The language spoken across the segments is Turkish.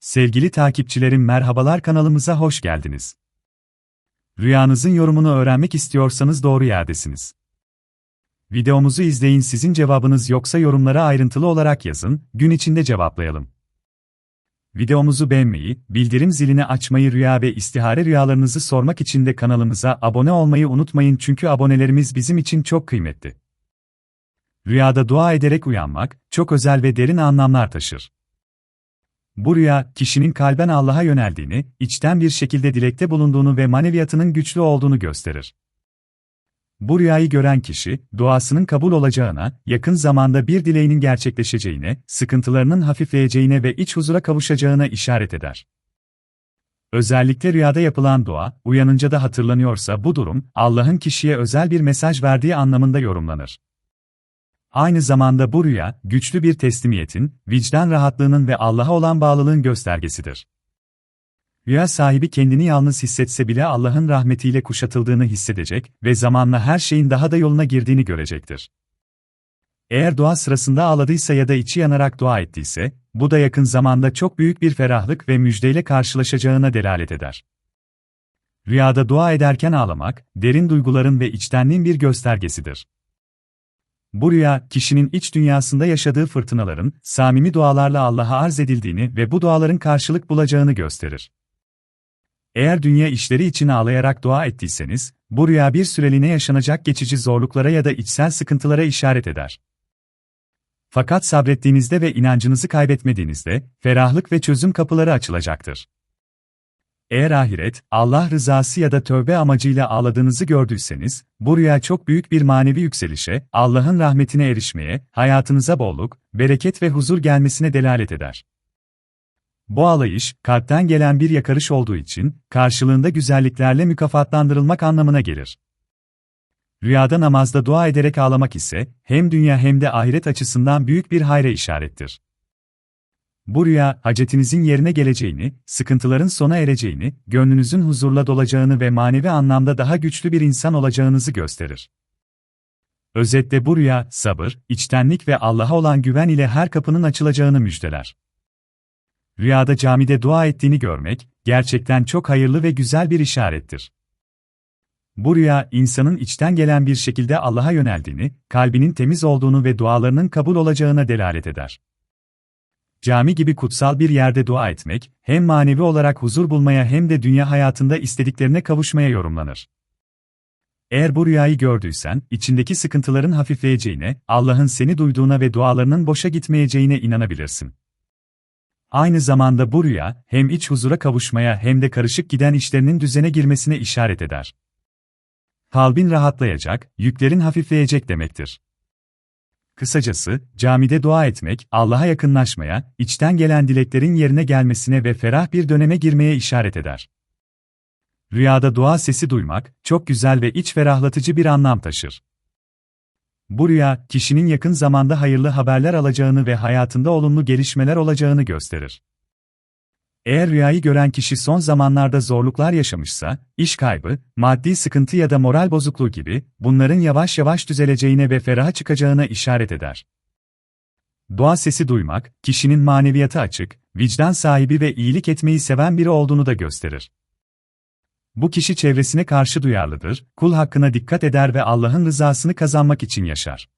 Sevgili takipçilerim merhabalar kanalımıza hoş geldiniz. Rüyanızın yorumunu öğrenmek istiyorsanız doğru yerdesiniz. Videomuzu izleyin sizin cevabınız yoksa yorumlara ayrıntılı olarak yazın, gün içinde cevaplayalım. Videomuzu beğenmeyi, bildirim zilini açmayı rüya ve istihare rüyalarınızı sormak için de kanalımıza abone olmayı unutmayın çünkü abonelerimiz bizim için çok kıymetli. Rüyada dua ederek uyanmak, çok özel ve derin anlamlar taşır. Bu rüya, kişinin kalben Allah'a yöneldiğini, içten bir şekilde dilekte bulunduğunu ve maneviyatının güçlü olduğunu gösterir. Bu rüyayı gören kişi, duasının kabul olacağına, yakın zamanda bir dileğinin gerçekleşeceğine, sıkıntılarının hafifleyeceğine ve iç huzura kavuşacağına işaret eder. Özellikle rüyada yapılan dua, uyanınca da hatırlanıyorsa bu durum, Allah'ın kişiye özel bir mesaj verdiği anlamında yorumlanır. Aynı zamanda bu rüya, güçlü bir teslimiyetin, vicdan rahatlığının ve Allah'a olan bağlılığın göstergesidir. Rüya sahibi kendini yalnız hissetse bile Allah'ın rahmetiyle kuşatıldığını hissedecek ve zamanla her şeyin daha da yoluna girdiğini görecektir. Eğer dua sırasında ağladıysa ya da içi yanarak dua ettiyse, bu da yakın zamanda çok büyük bir ferahlık ve müjdeyle karşılaşacağına delalet eder. Rüyada dua ederken ağlamak, derin duyguların ve içtenliğin bir göstergesidir. Bu rüya, kişinin iç dünyasında yaşadığı fırtınaların, samimi dualarla Allah'a arz edildiğini ve bu duaların karşılık bulacağını gösterir. Eğer dünya işleri için ağlayarak dua ettiyseniz, bu rüya bir süreliğine yaşanacak geçici zorluklara ya da içsel sıkıntılara işaret eder. Fakat sabrettiğinizde ve inancınızı kaybetmediğinizde, ferahlık ve çözüm kapıları açılacaktır. Eğer ahiret, Allah rızası ya da tövbe amacıyla ağladığınızı gördüyseniz, bu rüya çok büyük bir manevi yükselişe, Allah'ın rahmetine erişmeye, hayatınıza bolluk, bereket ve huzur gelmesine delalet eder. Bu ağlayış, kalpten gelen bir yakarış olduğu için, karşılığında güzelliklerle mükafatlandırılmak anlamına gelir. Rüyada namazda dua ederek ağlamak ise, hem dünya hem de ahiret açısından büyük bir hayra işarettir. Bu rüya, hacetinizin yerine geleceğini, sıkıntıların sona ereceğini, gönlünüzün huzurla dolacağını ve manevi anlamda daha güçlü bir insan olacağınızı gösterir. Özetle bu rüya, sabır, içtenlik ve Allah'a olan güven ile her kapının açılacağını müjdeler. Rüyada camide dua ettiğini görmek, gerçekten çok hayırlı ve güzel bir işarettir. Bu rüya, insanın içten gelen bir şekilde Allah'a yöneldiğini, kalbinin temiz olduğunu ve dualarının kabul olacağına delalet eder. Cami gibi kutsal bir yerde dua etmek, hem manevi olarak huzur bulmaya hem de dünya hayatında istediklerine kavuşmaya yorumlanır. Eğer bu rüyayı gördüysen, içindeki sıkıntıların hafifleyeceğine, Allah'ın seni duyduğuna ve dualarının boşa gitmeyeceğine inanabilirsin. Aynı zamanda bu rüya, hem iç huzura kavuşmaya hem de karışık giden işlerinin düzene girmesine işaret eder. Kalbin rahatlayacak, yüklerin hafifleyecek demektir. Kısacası, camide dua etmek, Allah'a yakınlaşmaya, içten gelen dileklerin yerine gelmesine ve ferah bir döneme girmeye işaret eder. Rüyada dua sesi duymak, çok güzel ve iç ferahlatıcı bir anlam taşır. Bu rüya, kişinin yakın zamanda hayırlı haberler alacağını ve hayatında olumlu gelişmeler olacağını gösterir. Eğer rüyayı gören kişi son zamanlarda zorluklar yaşamışsa, iş kaybı, maddi sıkıntı ya da moral bozukluğu gibi, bunların yavaş yavaş düzeleceğine ve feraha çıkacağına işaret eder. Dua sesi duymak, kişinin maneviyatı açık, vicdan sahibi ve iyilik etmeyi seven biri olduğunu da gösterir. Bu kişi çevresine karşı duyarlıdır, kul hakkına dikkat eder ve Allah'ın rızasını kazanmak için yaşar.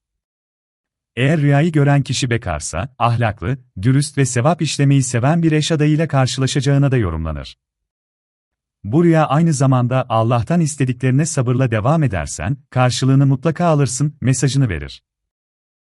Eğer rüyayı gören kişi bekarsa, ahlaklı, dürüst ve sevap işlemeyi seven bir eş adayıyla karşılaşacağına da yorumlanır. Bu rüya aynı zamanda Allah'tan istediklerine sabırla devam edersen, karşılığını mutlaka alırsın mesajını verir.